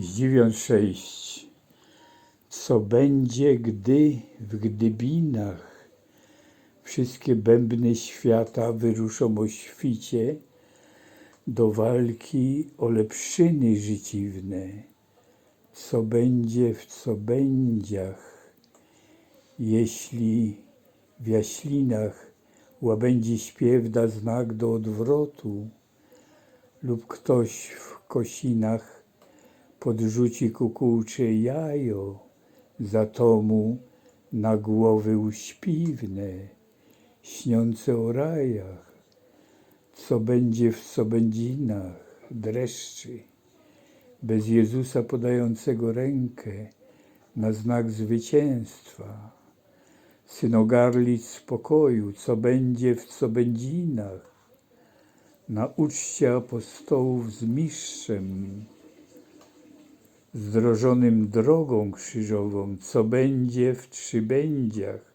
Zdziwion 6. Co będzie, gdy w Gdybinach wszystkie bębny świata wyruszą o świcie do walki o lepszyny życiwne? Co będzie w co będziach, jeśli w jaślinach łabędzi śpiew da znak do odwrotu lub ktoś w kosinach podrzuci kukułcze jajo za tomu na głowy uśpiwne, śniące o rajach, co będzie w co będzinach, dreszczy, bez Jezusa podającego rękę na znak zwycięstwa, synogarlic spokoju, co będzie w co będzinach, na uczcie apostołów z mistrzem, zdrożonym drogą krzyżową, co będzie w trzybędziach,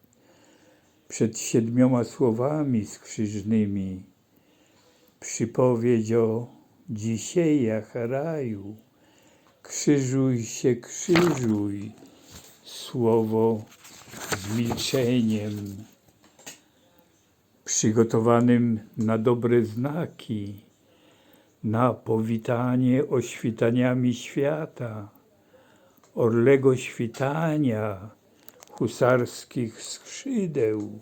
przed siedmioma słowami skrzyżnymi, przypowiedź o dzisiejach raju, krzyżuj się, krzyżuj, słowo z milczeniem, przygotowanym na dobre znaki, na powitanie oświtaniami świata, orlego świtania husarskich skrzydeł.